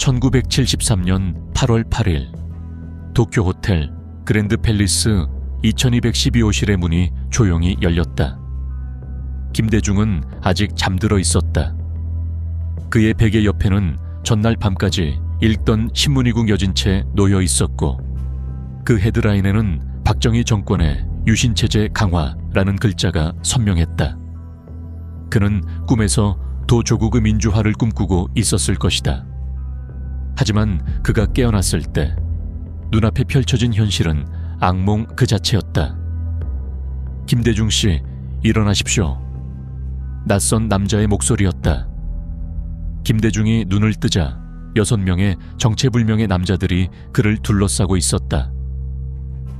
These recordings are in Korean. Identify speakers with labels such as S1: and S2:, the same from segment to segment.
S1: 1973년 8월 8일 도쿄 호텔 그랜드 팰리스 2212호실의 문이 조용히 열렸다. 김대중은 아직 잠들어 있었다. 그의 베개 옆에는 전날 밤까지 읽던 신문이국 여진 채 놓여 있었고 그 헤드라인에는 박정희 정권의 유신체제 강화라는 글자가 선명했다. 그는 꿈에서 도조국의 민주화를 꿈꾸고 있었을 것이다. 하지만 그가 깨어났을 때 눈앞에 펼쳐진 현실은 악몽 그 자체였다. 김대중 씨, 일어나십시오. 낯선 남자의 목소리였다. 김대중이 눈을 뜨자 여섯 명의 정체불명의 남자들이 그를 둘러싸고 있었다.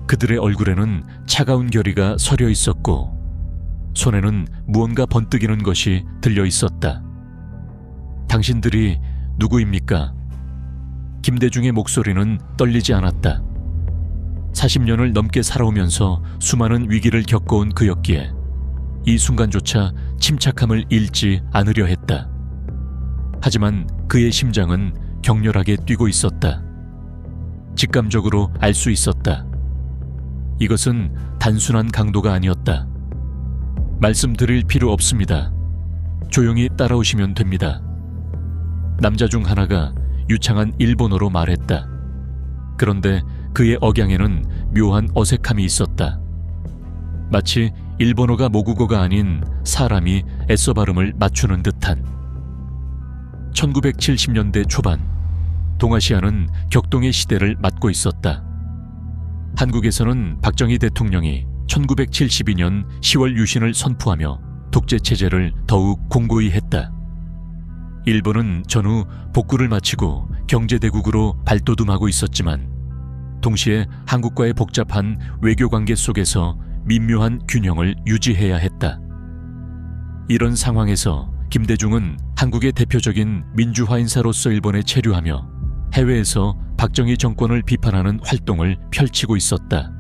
S1: 그들의 얼굴에는 차가운 결의가 서려 있었고 손에는 무언가 번뜩이는 것이 들려 있었다. 당신들이 누구입니까? 김대중의 목소리는 떨리지 않았다. 40년을 넘게 살아오면서 수많은 위기를 겪어온 그였기에 이 순간조차 침착함을 잃지 않으려 했다. 하지만 그의 심장은 격렬하게 뛰고 있었다. 직감적으로 알 수 있었다. 이것은 단순한 강도가 아니었다. 말씀드릴 필요 없습니다. 조용히 따라오시면 됩니다. 남자 중 하나가 유창한 일본어로 말했다. 그런데 그의 억양에는 묘한 어색함이 있었다. 마치 일본어가 모국어가 아닌 사람이 애써 발음을 맞추는 듯한. 1970년대 초반, 동아시아는 격동의 시대를 맞고 있었다. 한국에서는 박정희 대통령이 1972년 10월 유신을 선포하며 독재 체제를 더욱 공고히 했다. 일본은 전후 복구를 마치고 경제대국으로 발돋움하고 있었지만 동시에 한국과의 복잡한 외교 관계 속에서 민묘한 균형을 유지해야 했다. 이런 상황에서 김대중은 한국의 대표적인 민주화 인사로서 일본에 체류하며 해외에서 박정희 정권을 비판하는 활동을 펼치고 있었다.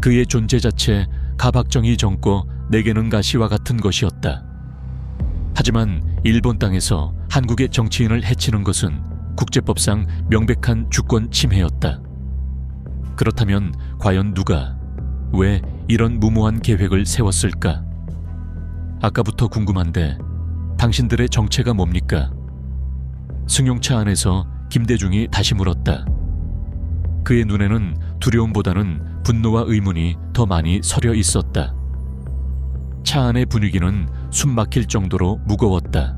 S1: 그의 존재 자체 가박정희 정권 내게는 가시와 같은 것이었다. 하지만 일본 땅에서 한국의 정치인을 해치는 것은 국제법상 명백한 주권 침해였다. 그렇다면 과연 누가 왜 이런 무모한 계획을 세웠을까? 아까부터 궁금한데 당신들의 정체가 뭡니까? 승용차 안에서 김대중이 다시 물었다. 그의 눈에는 두려움보다는 분노와 의문이 더 많이 서려 있었다. 차 안의 분위기는 숨 막힐 정도로 무거웠다.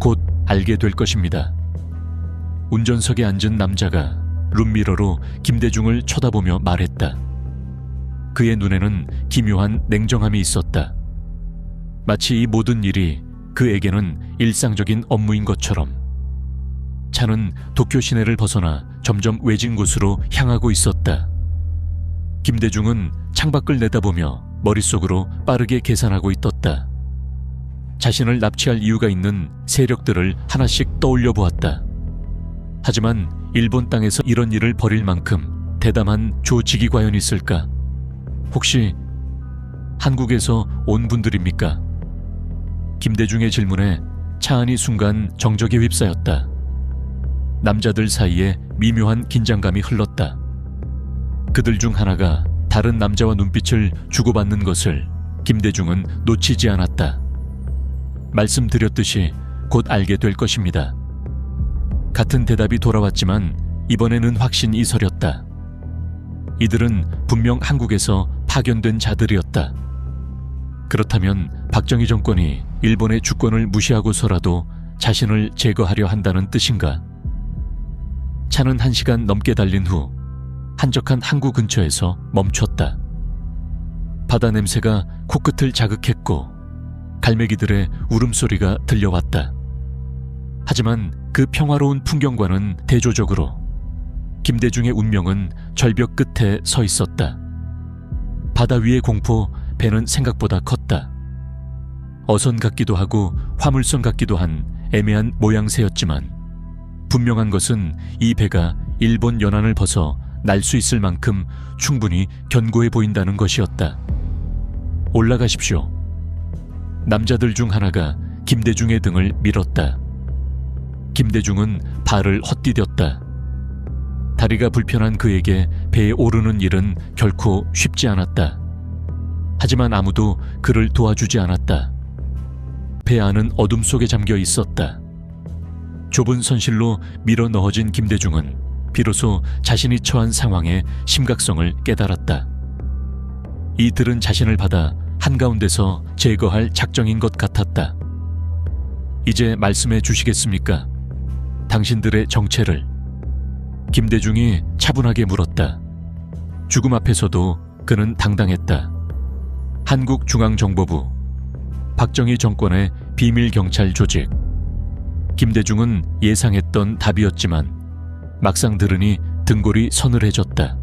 S1: 곧 알게 될 것입니다. 운전석에 앉은 남자가 룸미러로 김대중을 쳐다보며 말했다. 그의 눈에는 기묘한 냉정함이 있었다. 마치 이 모든 일이 그에게는 일상적인 업무인 것처럼. 차는 도쿄 시내를 벗어나 점점 외진 곳으로 향하고 있었다. 김대중은 창밖을 내다보며 머릿속으로 빠르게 계산하고 있었다. 자신을 납치할 이유가 있는 세력들을 하나씩 떠올려 보았다. 하지만 일본 땅에서 이런 일을 벌일 만큼 대담한 조직이 과연 있을까? 혹시 한국에서 온 분들입니까? 김대중의 질문에 차 안이 순간 정적에 휩싸였다. 남자들 사이에 미묘한 긴장감이 흘렀다. 그들 중 하나가 다른 남자와 눈빛을 주고받는 것을 김대중은 놓치지 않았다. 말씀드렸듯이 곧 알게 될 것입니다. 같은 대답이 돌아왔지만 이번에는 확신이 서렸다. 이들은 분명 한국에서 파견된 자들이었다. 그렇다면 박정희 정권이 일본의 주권을 무시하고서라도 자신을 제거하려 한다는 뜻인가? 차는 한 시간 넘게 달린 후 한적한 항구 근처에서 멈췄다. 바다 냄새가 코끝을 자극했고 갈매기들의 울음소리가 들려왔다. 하지만 그 평화로운 풍경과는 대조적으로 김대중의 운명은 절벽 끝에 서 있었다. 바다 위의 공포, 배는 생각보다 컸다. 어선 같기도 하고 화물선 같기도 한 애매한 모양새였지만 분명한 것은 이 배가 일본 연안을 벗어 날 수 있을 만큼 충분히 견고해 보인다는 것이었다. 올라가십시오. 남자들 중 하나가 김대중의 등을 밀었다. 김대중은 발을 헛디뎠다. 다리가 불편한 그에게 배에 오르는 일은 결코 쉽지 않았다. 하지만 아무도 그를 도와주지 않았다. 배 안은 어둠 속에 잠겨 있었다. 좁은 선실로 밀어 넣어진 김대중은 비로소 자신이 처한 상황의 심각성을 깨달았다. 이 들은 자신을 받아 한가운데서 제거할 작정인 것 같았다. 이제 말씀해 주시겠습니까? 당신들의 정체를. 김대중이 차분하게 물었다. 죽음 앞에서도 그는 당당했다. 한국중앙정보부, 박정희 정권의 비밀 경찰 조직. 김대중은 예상했던 답이었지만 막상 들으니 등골이 서늘해졌다.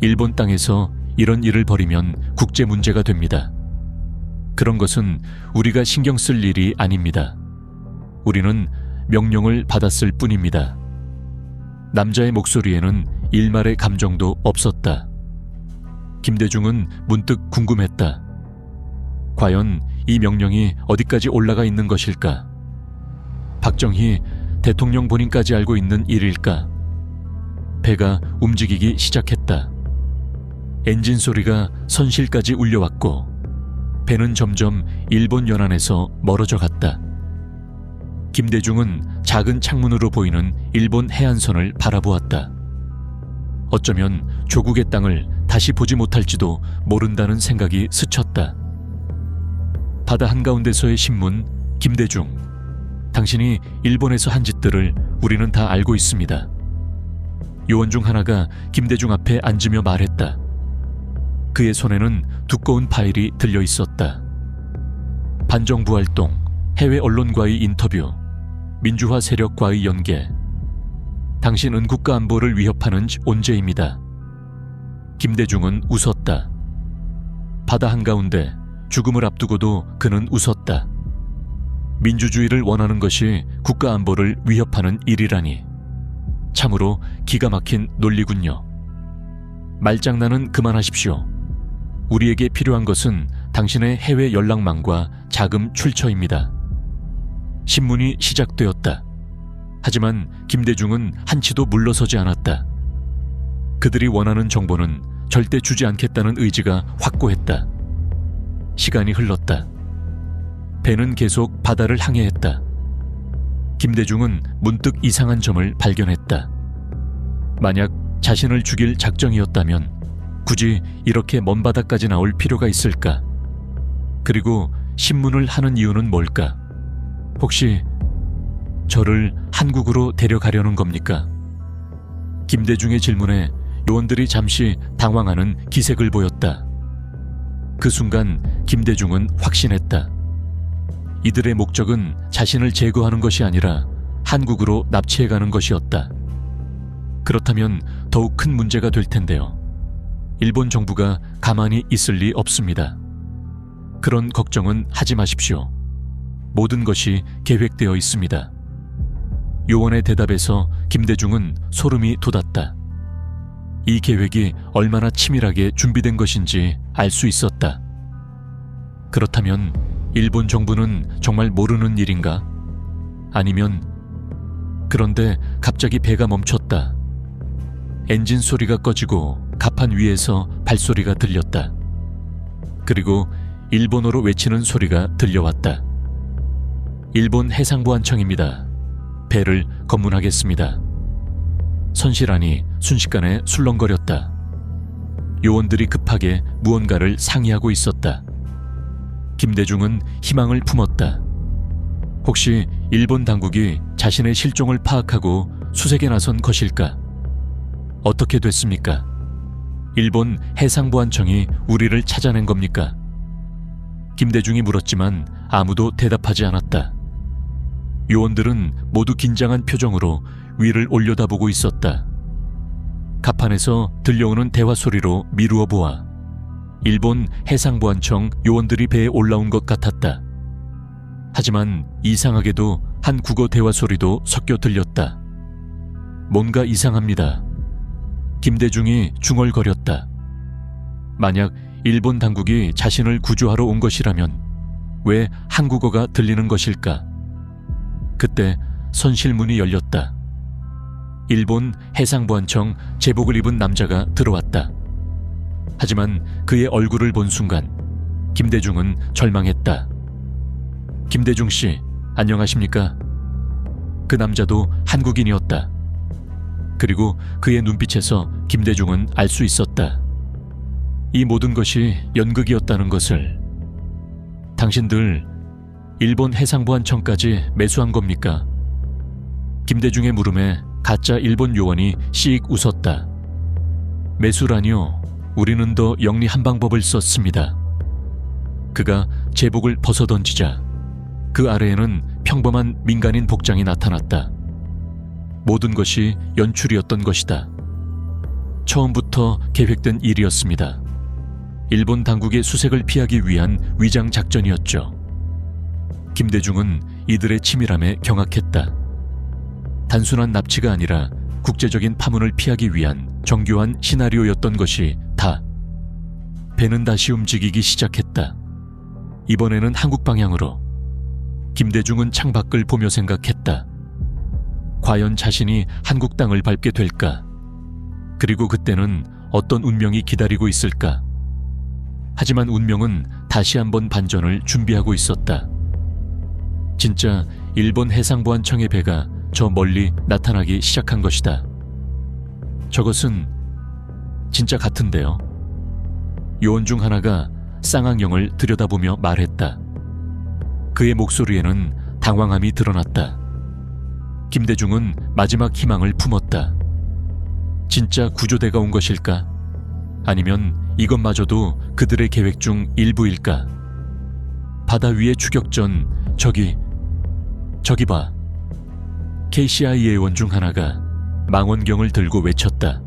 S1: 일본 땅에서 이런 일을 벌이면 국제 문제가 됩니다. 그런 것은 우리가 신경 쓸 일이 아닙니다. 우리는 명령을 받았을 뿐입니다. 남자의 목소리에는 일말의 감정도 없었다. 김대중은 문득 궁금했다. 과연 이 명령이 어디까지 올라가 있는 것일까? 박정희 대통령 본인까지 알고 있는 일일까? 배가 움직이기 시작했다. 엔진 소리가 선실까지 울려왔고 배는 점점 일본 연안에서 멀어져 갔다. 김대중은 작은 창문으로 보이는 일본 해안선을 바라보았다. 어쩌면 조국의 땅을 다시 보지 못할지도 모른다는 생각이 스쳤다. 바다 한가운데서의 신문 김대중. 당신이 일본에서 한 짓들을 우리는 다 알고 있습니다. 요원 중 하나가 김대중 앞에 앉으며 말했다. 그의 손에는 두꺼운 파일이 들려 있었다. 반정부 활동, 해외 언론과의 인터뷰, 민주화 세력과의 연계. 당신은 국가 안보를 위협하는 온죄입니다. 김대중은 웃었다. 바다 한가운데 죽음을 앞두고도 그는 웃었다. 민주주의를 원하는 것이 국가 안보를 위협하는 일이라니. 참으로 기가 막힌 논리군요. 말장난은 그만하십시오. 우리에게 필요한 것은 당신의 해외 연락망과 자금 출처입니다. 신문이 시작되었다. 하지만 김대중은 한치도 물러서지 않았다. 그들이 원하는 정보는 절대 주지 않겠다는 의지가 확고했다. 시간이 흘렀다. 배는 계속 바다를 항해했다. 김대중은 문득 이상한 점을 발견했다. 만약 자신을 죽일 작정이었다면 굳이 이렇게 먼 바다까지 나올 필요가 있을까? 그리고 신문을 하는 이유는 뭘까? 혹시 저를 한국으로 데려가려는 겁니까? 김대중의 질문에 요원들이 잠시 당황하는 기색을 보였다. 그 순간 김대중은 확신했다. 이들의 목적은 자신을 제거하는 것이 아니라 한국으로 납치해가는 것이었다. 그렇다면 더욱 큰 문제가 될 텐데요. 일본 정부가 가만히 있을 리 없습니다. 그런 걱정은 하지 마십시오. 모든 것이 계획되어 있습니다. 요원의 대답에서 김대중은 소름이 돋았다. 이 계획이 얼마나 치밀하게 준비된 것인지 알 수 있었다. 그렇다면 일본 정부는 정말 모르는 일인가? 아니면 그런데 갑자기 배가 멈췄다. 엔진 소리가 꺼지고 갑판 위에서 발소리가 들렸다. 그리고 일본어로 외치는 소리가 들려왔다. 일본 해상보안청입니다. 배를 검문하겠습니다. 선실안이 순식간에 술렁거렸다. 요원들이 급하게 무언가를 상의하고 있었다. 김대중은 희망을 품었다. 혹시 일본 당국이 자신의 실종을 파악하고 수색에 나선 것일까? 어떻게 됐습니까? 일본 해상보안청이 우리를 찾아낸 겁니까? 김대중이 물었지만 아무도 대답하지 않았다. 요원들은 모두 긴장한 표정으로 위를 올려다보고 있었다. 갑판에서 들려오는 대화 소리로 미루어 보아 일본 해상보안청 요원들이 배에 올라온 것 같았다. 하지만 이상하게도 한 국어 대화 소리도 섞여 들렸다. 뭔가 이상합니다. 김대중이 중얼거렸다. 만약 일본 당국이 자신을 구조하러 온 것이라면 왜 한국어가 들리는 것일까? 그때 선실문이 열렸다. 일본 해상보안청 제복을 입은 남자가 들어왔다. 하지만 그의 얼굴을 본 순간 김대중은 절망했다. 김대중 씨, 안녕하십니까? 그 남자도 한국인이었다. 그리고 그의 눈빛에서 김대중은 알 수 있었다. 이 모든 것이 연극이었다는 것을. 당신들 일본 해상보안청까지 매수한 겁니까? 김대중의 물음에 가짜 일본 요원이 씩 웃었다. 매수라니요. 우리는 더 영리한 방법을 썼습니다. 그가 제복을 벗어던지자 그 아래에는 평범한 민간인 복장이 나타났다. 모든 것이 연출이었던 것이다. 처음부터 계획된 일이었습니다. 일본 당국의 수색을 피하기 위한 위장 작전이었죠. 김대중은 이들의 치밀함에 경악했다. 단순한 납치가 아니라 국제적인 파문을 피하기 위한 정교한 시나리오였던 것이 다. 배는 다시 움직이기 시작했다. 이번에는 한국 방향으로. 김대중은 창밖을 보며 생각했다. 과연 자신이 한국 땅을 밟게 될까? 그리고 그때는 어떤 운명이 기다리고 있을까? 하지만 운명은 다시 한번 반전을 준비하고 있었다. 진짜 일본 해상보안청의 배가 저 멀리 나타나기 시작한 것이다. 저것은 진짜 같은데요. 요원 중 하나가 쌍앙영을 들여다보며 말했다. 그의 목소리에는 당황함이 드러났다. 김대중은 마지막 희망을 품었다. 진짜 구조대가 온 것일까? 아니면 이것마저도 그들의 계획 중 일부일까? 바다 위의 추격전, 저기, 저기 봐. KCI 예원 중 하나가 망원경을 들고 외쳤다.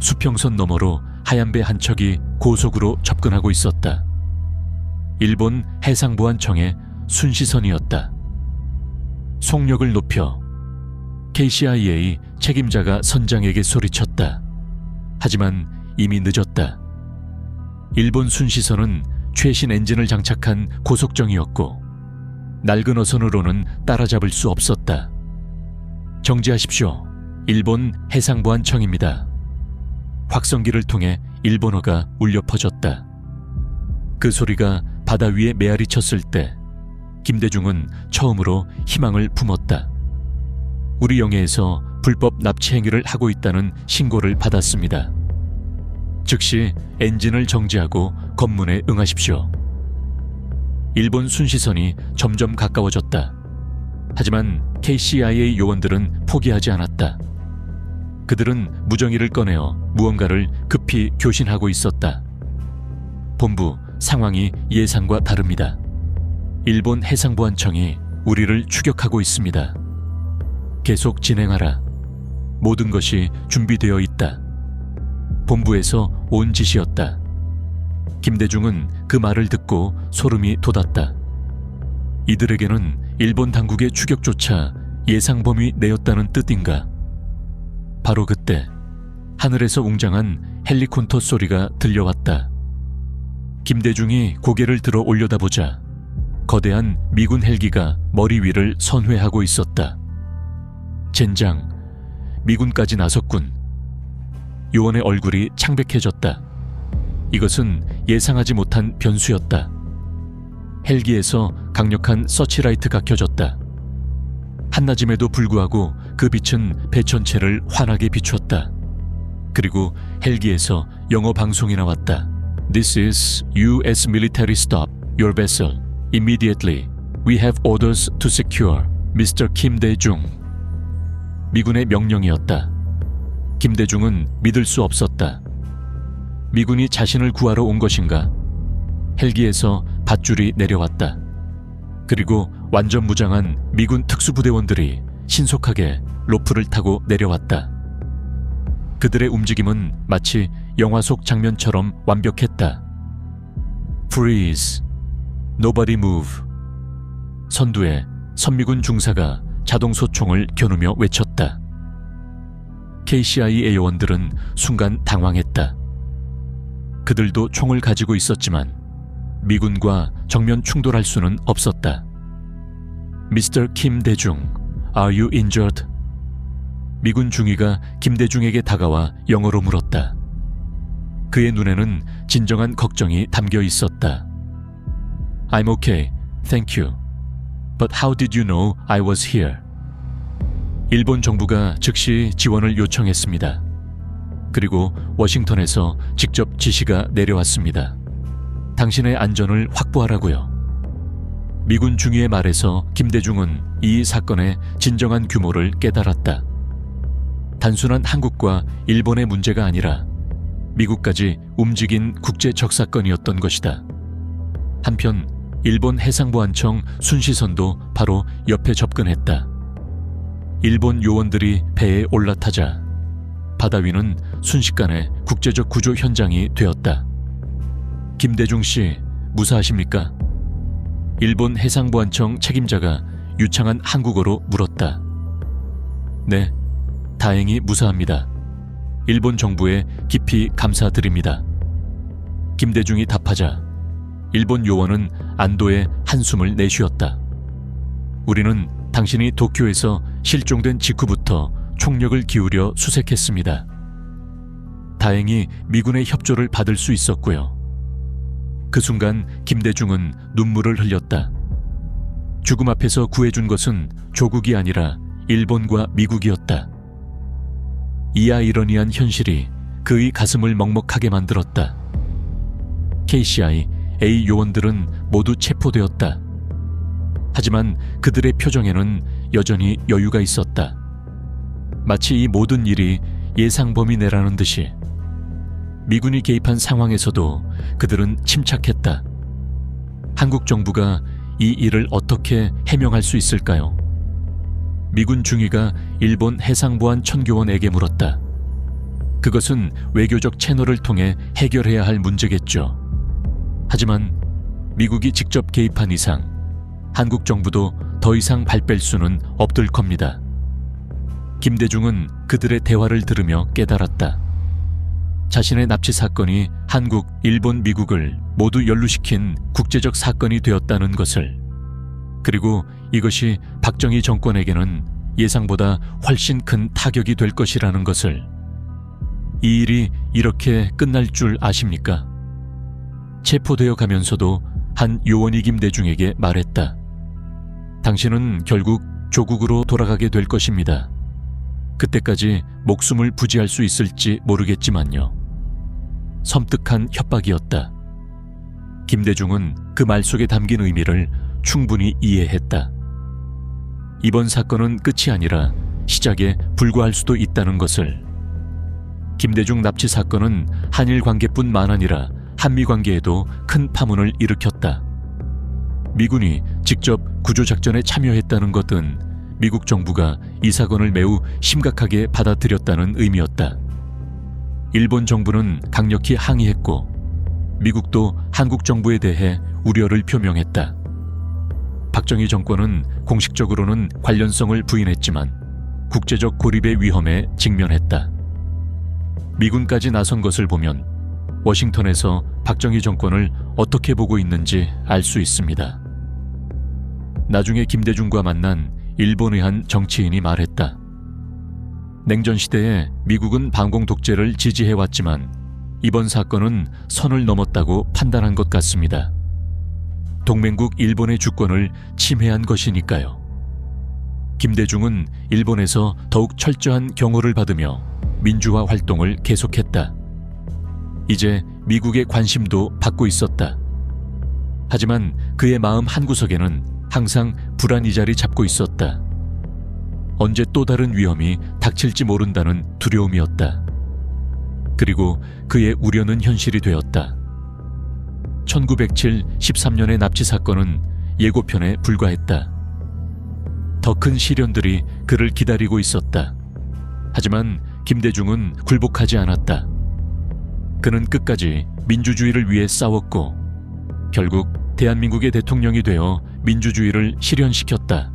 S1: 수평선 너머로 하얀 배 한 척이 고속으로 접근하고 있었다. 일본 해상보안청의 순시선이었다. 속력을 높여 KCIA 책임자가 선장에게 소리쳤다. 하지만 이미 늦었다. 일본 순시선은 최신 엔진을 장착한 고속정이었고 낡은 어선으로는 따라잡을 수 없었다. 정지하십시오. 일본 해상보안청입니다. 확성기를 통해 일본어가 울려 퍼졌다. 그 소리가 바다 위에 메아리 쳤을 때 김대중은 처음으로 희망을 품었다. 우리 영해에서 불법 납치 행위를 하고 있다는 신고를 받았습니다. 즉시 엔진을 정지하고 검문에 응하십시오. 일본 순시선이 점점 가까워졌다. 하지만 KCIA 요원들은 포기하지 않았다. 그들은 무정의를 꺼내어 무언가를 급히 교신하고 있었다. 본부 상황이 예상과 다릅니다. 일본 해상보안청이 우리를 추격하고 있습니다. 계속 진행하라. 모든 것이 준비되어 있다. 본부에서 온 짓이었다. 김대중은 그 말을 듣고 소름이 돋았다. 이들에게는 일본 당국의 추격조차 예상 범위 내였다는 뜻인가? 바로 그때 하늘에서 웅장한 헬리콘터 소리가 들려왔다. 김대중이 고개를 들어 올려다보자 거대한 미군 헬기가 머리 위를 선회하고 있었다. 젠장, 미군까지 나섰군. 요원의 얼굴이 창백해졌다. 이것은 예상하지 못한 변수였다. 헬기에서 강력한 서치라이트가 켜졌다. 한낮임에도 불구하고 그 빛은 배 전체를 환하게 비추었다. 그리고 헬기에서 영어 방송이 나왔다. This is U.S. military stop your vessel immediately. We have orders to secure Mr. 김 대중. 미군의 명령이었다. 김 대중은 믿을 수 없었다. 미군이 자신을 구하러 온 것인가? 헬기에서 밧줄이 내려왔다. 그리고 완전 무장한 미군 특수부대원들이 신속하게 로프를 타고 내려왔다. 그들의 움직임은 마치 영화 속 장면처럼 완벽했다. Freeze. Nobody move. 선두에 선미군 중사가 자동 소총을 겨누며 외쳤다. KCIA 요원들은 순간 당황했다. 그들도 총을 가지고 있었지만 미군과 정면 충돌할 수는 없었다. 미스터 김 대중, Are you injured? 미군 중위가 김 대중에게 다가와 영어로 물었다. 그의 눈에는 진정한 걱정이 담겨 있었다. I'm okay, thank you. But how did you know I was here? 일본 정부가 즉시 지원을 요청했습니다. 그리고 워싱턴에서 직접 지시가 내려왔습니다. 당신의 안전을 확보하라고요. 미군 중위의 말에서 김대중은 이 사건의 진정한 규모를 깨달았다. 단순한 한국과 일본의 문제가 아니라 미국까지 움직인 국제 적 사건이었던 것이다. 한편 일본 해상보안청 순시선도 바로 옆에 접근했다. 일본 요원들이 배에 올라타자 바다 위는 순식간에 국제적 구조 현장이 되었다. 김대중 씨, 무사하십니까? 일본 해상보안청 책임자가 유창한 한국어로 물었다. 네, 다행히 무사합니다. 일본 정부에 깊이 감사드립니다. 김대중이 답하자 일본 요원은 안도의 한숨을 내쉬었다. 우리는 당신이 도쿄에서 실종된 직후부터 총력을 기울여 수색했습니다. 다행히 미군의 협조를 받을 수 있었고요. 그 순간 김대중은 눈물을 흘렸다. 죽음 앞에서 구해준 것은 조국이 아니라 일본과 미국이었다. 이 아이러니한 현실이 그의 가슴을 먹먹하게 만들었다. KCI, A 요원들은 모두 체포되었다. 하지만 그들의 표정에는 여전히 여유가 있었다. 마치 이 모든 일이 예상 범위 내라는 듯이 미군이 개입한 상황에서도 그들은 침착했다. 한국 정부가 이 일을 어떻게 해명할 수 있을까요? 미군 중위가 일본 해상보안 천교원에게 물었다. 그것은 외교적 채널을 통해 해결해야 할 문제겠죠. 하지만 미국이 직접 개입한 이상 한국 정부도 더 이상 발뺄 수는 없을 겁니다. 김대중은 그들의 대화를 들으며 깨달았다. 자신의 납치 사건이 한국, 일본, 미국을 모두 연루시킨 국제적 사건이 되었다는 것을 그리고 이것이 박정희 정권에게는 예상보다 훨씬 큰 타격이 될 것이라는 것을 이 일이 이렇게 끝날 줄 아십니까? 체포되어 가면서도 한 요원이 김대중에게 말했다. 당신은 결국 조국으로 돌아가게 될 것입니다. 그때까지 목숨을 부지할 수 있을지 모르겠지만요. 섬뜩한 협박이었다. 김대중은 그 말 속에 담긴 의미를 충분히 이해했다. 이번 사건은 끝이 아니라 시작에 불과할 수도 있다는 것을 김대중 납치 사건은 한일 관계뿐만 아니라 한미 관계에도 큰 파문을 일으켰다. 미군이 직접 구조작전에 참여했다는 것은 미국 정부가 이 사건을 매우 심각하게 받아들였다는 의미였다. 일본 정부는 강력히 항의했고 미국도 한국 정부에 대해 우려를 표명했다. 박정희 정권은 공식적으로는 관련성을 부인했지만 국제적 고립의 위험에 직면했다. 미군까지 나선 것을 보면 워싱턴에서 박정희 정권을 어떻게 보고 있는지 알 수 있습니다. 나중에 김대중과 만난 일본의 한 정치인이 말했다. 냉전 시대에 미국은 반공 독재를 지지해왔지만 이번 사건은 선을 넘었다고 판단한 것 같습니다. 동맹국 일본의 주권을 침해한 것이니까요. 김대중은 일본에서 더욱 철저한 경호를 받으며 민주화 활동을 계속했다. 이제 미국의 관심도 받고 있었다. 하지만 그의 마음 한구석에는 항상 불안이 자리 잡고 있었다. 언제 또 다른 위험이 닥칠지 모른다는 두려움이었다. 그리고 그의 우려는 현실이 되었다. 1907 13년의 납치 사건은 예고편에 불과했다. 더 큰 시련들이 그를 기다리고 있었다. 하지만 김대중은 굴복하지 않았다. 그는 끝까지 민주주의를 위해 싸웠고 결국 대한민국의 대통령이 되어 민주주의를 실현시켰다.